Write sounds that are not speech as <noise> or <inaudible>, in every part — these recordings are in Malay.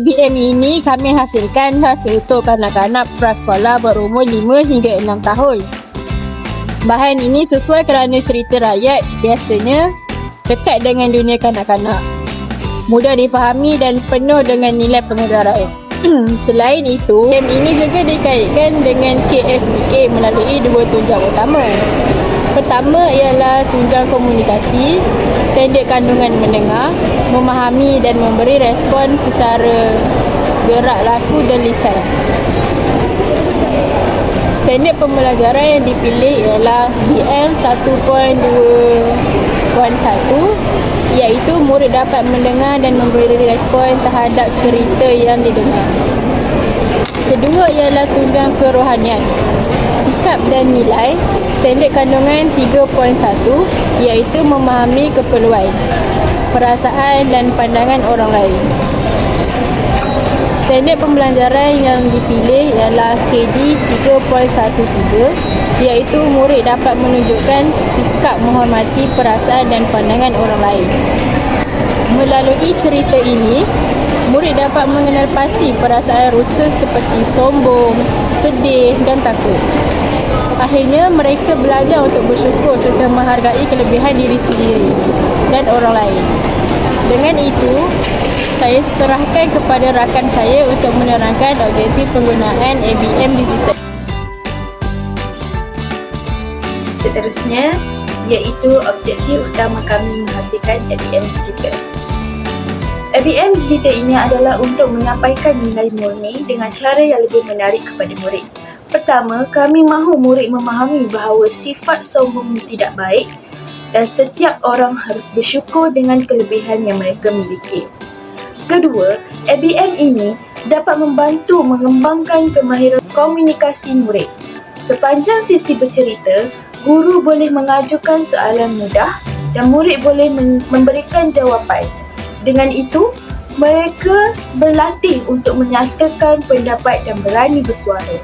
ABM ini kami hasilkan khas untuk kanak-kanak prasekolah berumur 5 hingga 6 tahun. Bahan ini sesuai kerana cerita rakyat biasanya dekat dengan dunia kanak-kanak. Mudah dipahami dan penuh dengan nilai pengedaraan. <clears throat> Selain itu, game ini juga dikaitkan dengan KSBK melalui dua tunjang utama. Pertama ialah tunjang komunikasi, standard kandungan mendengar, memahami dan memberi respon secara gerak laku dan lisan. Standard pembelajaran yang dipilih ialah BM 1.211 iaitu murid dapat mendengar dan memberi respon terhadap cerita yang didengar. Kedua ialah tunjang kerohanian sikap dan nilai standard kandungan 3.1 iaitu memahami keperluan, perasaan dan pandangan orang lain. Standard pembelajaran yang dipilih ialah KD 3.13 iaitu murid dapat menunjukkan sikap menghormati perasaan dan pandangan orang lain. Melalui cerita ini, murid dapat mengenal pasti perasaan rusa seperti sombong, sedih dan takut. Akhirnya mereka belajar untuk bersyukur serta menghargai kelebihan diri sendiri dan orang lain. Dengan itu, saya serahkan kepada rakan saya untuk menerangkan objektif penggunaan ABM digital. Seterusnya, iaitu objektif utama kami menghasilkan ABM digital. ABM digital ini adalah untuk menyampaikan nilai murni dengan cara yang lebih menarik kepada murid. Pertama, kami mahu murid memahami bahawa sifat sombong tidak baik dan setiap orang harus bersyukur dengan kelebihan yang mereka miliki. Kedua, ABM ini dapat membantu mengembangkan kemahiran komunikasi murid. Sepanjang sesi bercerita, guru boleh mengajukan soalan mudah dan murid boleh memberikan jawapan. Dengan itu, mereka berlatih untuk menyatakan pendapat dan berani bersuara.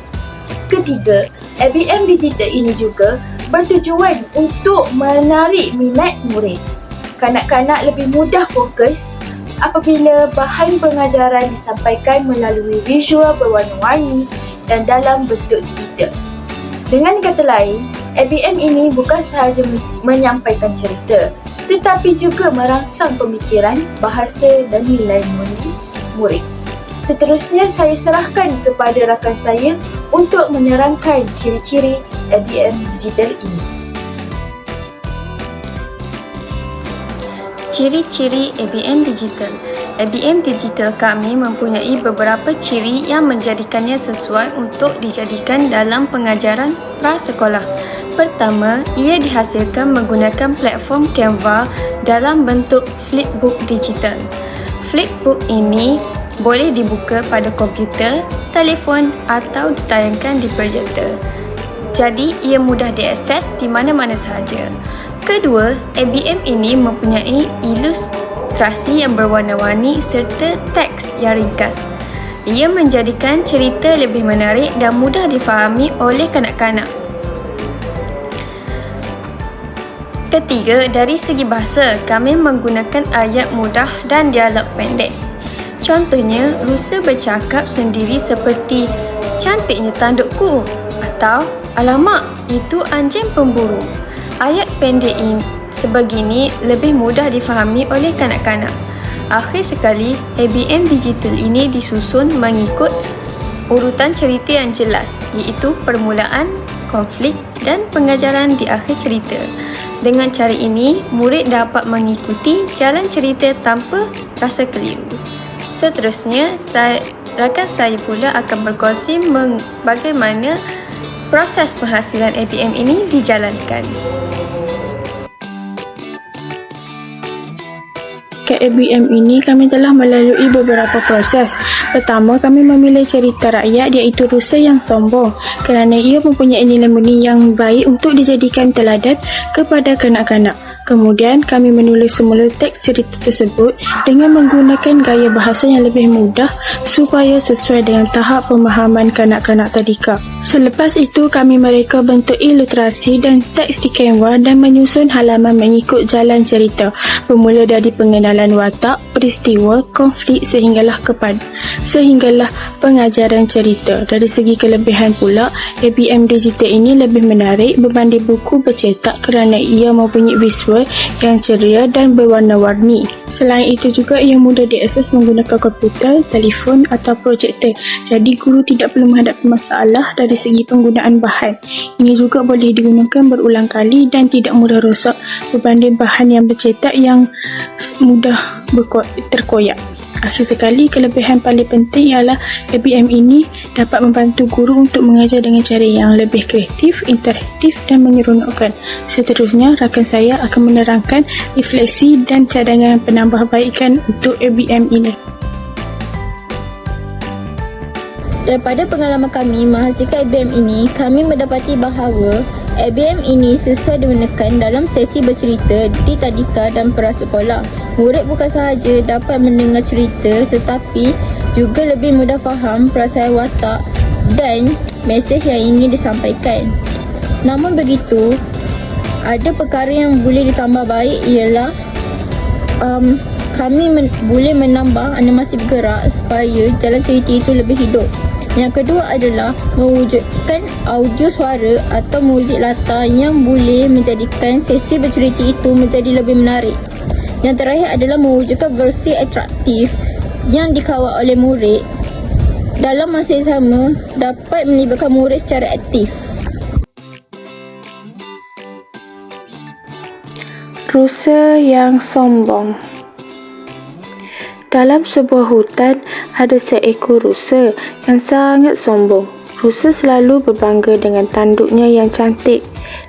Ketiga, ABM digital ini juga bertujuan untuk menarik minat murid. Kanak-kanak lebih mudah fokus apabila bahan pengajaran disampaikan melalui visual berwarna-warni dan dalam bentuk digital. Dengan kata lain, ABM ini bukan sahaja menyampaikan cerita tetapi juga merangsang pemikiran, bahasa dan nilai murid. Seterusnya saya serahkan kepada rakan saya untuk menerangkan ciri-ciri ABM digital ini. Ciri-ciri ABM digital ABM digital kami mempunyai beberapa ciri yang menjadikannya sesuai untuk dijadikan dalam pengajaran prasekolah. Pertama, ia dihasilkan menggunakan platform Canva dalam bentuk flipbook digital. Flipbook ini boleh dibuka pada komputer, telefon atau ditayangkan di projektor. Jadi, ia mudah diakses di mana-mana sahaja. Kedua, ABM ini mempunyai ilustrasi yang berwarna-warni serta teks yang ringkas. Ia menjadikan cerita lebih menarik dan mudah difahami oleh kanak-kanak. Ketiga, dari segi bahasa, kami menggunakan ayat mudah dan dialog pendek. Contohnya, rusa bercakap sendiri seperti cantiknya tandukku atau alamak itu anjing pemburu. Ayat pendek ini sebegini lebih mudah difahami oleh kanak-kanak. Akhir sekali, ABM digital ini disusun mengikut urutan cerita yang jelas iaitu permulaan, konflik dan pengajaran di akhir cerita. Dengan cara ini, murid dapat mengikuti jalan cerita tanpa rasa keliru. Seterusnya, saya, rakan saya pula akan berkongsi meng, bagaimana proses penghasilan ABM ini dijalankan. Ke ABM ini kami telah melalui beberapa proses. Pertama, kami memilih cerita rakyat iaitu Rusa yang sombong kerana ia mempunyai nilai murni yang baik untuk dijadikan teladan kepada kanak-kanak. Kemudian kami menulis semula teks cerita tersebut dengan menggunakan gaya bahasa yang lebih mudah supaya sesuai dengan tahap pemahaman kanak-kanak tadika. Selepas itu kami mereka bentuk ilustrasi dan teks di Canva dan menyusun halaman mengikut jalan cerita bermula dari pengenalan watak, peristiwa, konflik sehinggalah kepada sehinggalah pengajaran cerita. Dari segi kelebihan pula, ABM digital ini lebih menarik berbanding buku bercetak kerana ia mempunyai visual yang ceria dan berwarna-warni. Selain itu juga ia mudah diakses menggunakan komputer, telefon atau projektor. Jadi guru tidak perlu menghadapi masalah dari segi penggunaan bahan. Ini juga boleh digunakan berulang kali dan tidak mudah rosak berbanding bahan yang bercetak yang mudah berko- terkoyak. Akhir sekali, kelebihan paling penting ialah ABM ini dapat membantu guru untuk mengajar dengan cara yang lebih kreatif, interaktif dan menyeronokkan. Seterusnya, rakan saya akan menerangkan refleksi dan cadangan penambahbaikan untuk ABM ini. Daripada pengalaman kami menghasilkan ABM ini, kami mendapati bahawa ABM ini sesuai digunakan dalam sesi bercerita di tadika dan prasekolah. Murid bukan sahaja dapat mendengar cerita tetapi juga lebih mudah faham perasaan watak dan mesej yang ingin disampaikan. Namun begitu, ada perkara yang boleh ditambah baik ialah um, kami men- boleh menambah animasi bergerak supaya jalan cerita itu lebih hidup. Yang kedua adalah mewujudkan audio suara atau muzik latar yang boleh menjadikan sesi bercerita itu menjadi lebih menarik. Yang terakhir adalah mewujudkan versi atraktif yang dikawal oleh murid dalam masa yang sama dapat melibatkan murid secara aktif. Rusa yang sombong Dalam sebuah hutan, ada seekor rusa yang sangat sombong. Rusa selalu berbangga dengan tanduknya yang cantik.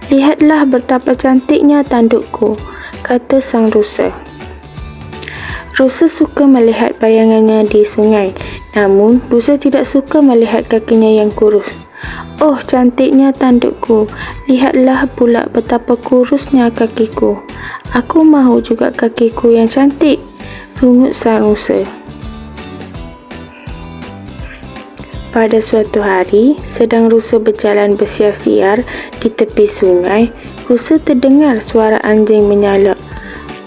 Lihatlah betapa cantiknya tandukku, kata sang rusa. Rusa suka melihat bayangannya di sungai, namun rusa tidak suka melihat kakinya yang kurus. Oh, cantiknya tandukku. Lihatlah pula betapa kurusnya kakiku. Aku mahu juga kakiku yang cantik. Rungut sang rusa. Pada suatu hari, sedang rusa berjalan bersiar-siar di tepi sungai, rusa terdengar suara anjing menyalak.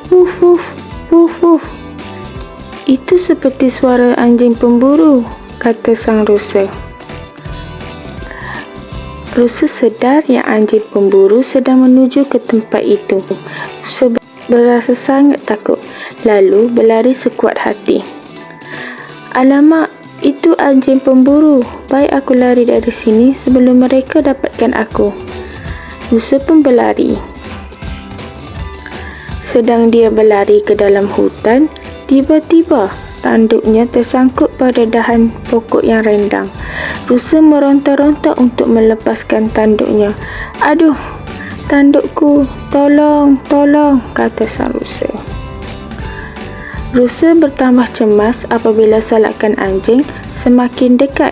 Wuf wuf, wuf wuf. Itu seperti suara anjing pemburu, kata sang rusa. Rusa sedar yang anjing pemburu sedang menuju ke tempat itu. Rusa berasa sangat takut, lalu berlari sekuat hati. Alamak, itu anjing pemburu. Baik aku lari dari sini sebelum mereka dapatkan aku. Rusa pun berlari. Sedang dia berlari ke dalam hutan, tiba-tiba tanduknya tersangkut pada dahan pokok yang rendang. Rusa meronta-ronta untuk melepaskan tanduknya. Aduh, tandukku, tolong, tolong, kata sang rusa. Rusa bertambah cemas apabila salakan anjing semakin dekat.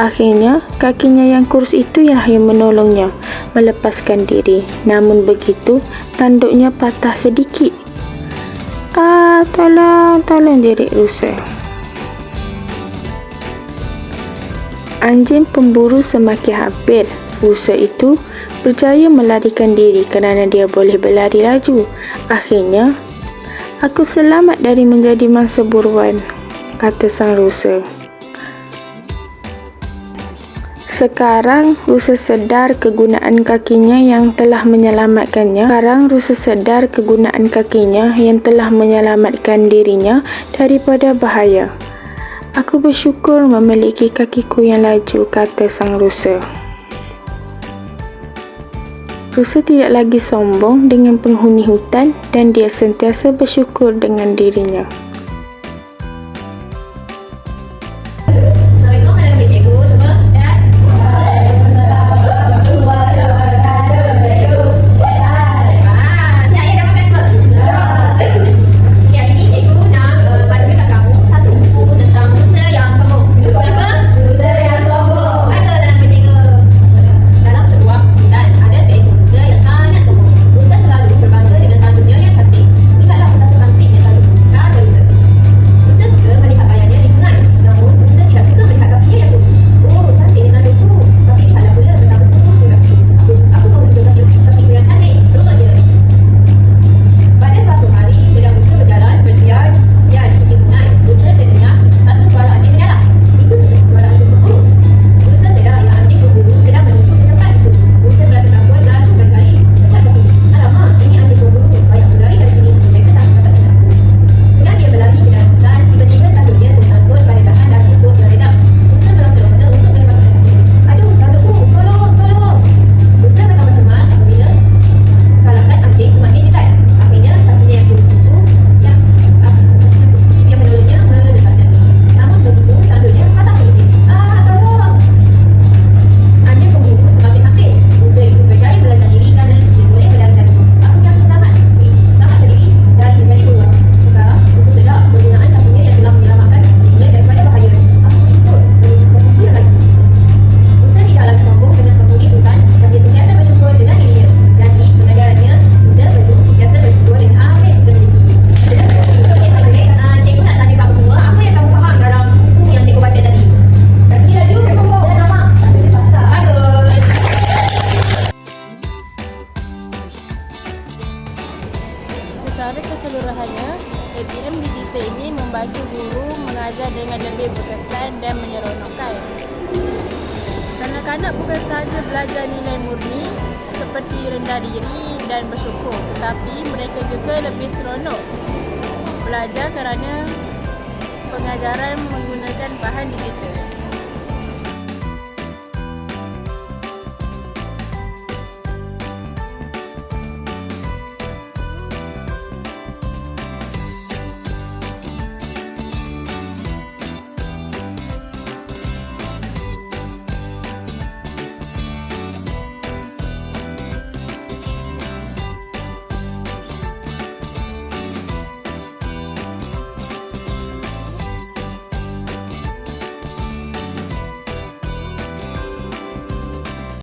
Akhirnya, kakinya yang kurus itu yang menolongnya melepaskan diri. Namun begitu, tanduknya patah sedikit. Ah, tolong, tolong jerit rusa. Anjing pemburu semakin hampir. Rusa itu berjaya melarikan diri kerana dia boleh berlari laju. Akhirnya, aku selamat dari menjadi mangsa buruan, kata sang rusa. Sekarang rusa sedar kegunaan kakinya yang telah menyelamatkannya. Sekarang rusa sedar kegunaan kakinya yang telah menyelamatkan dirinya daripada bahaya. Aku bersyukur memiliki kakiku yang laju, kata sang rusa. Rusa tidak lagi sombong dengan penghuni hutan dan dia sentiasa bersyukur dengan dirinya. Kanak-kanak bukan sahaja belajar nilai murni seperti rendah diri dan bersyukur tetapi mereka juga lebih seronok belajar kerana pengajaran menggunakan bahan digital.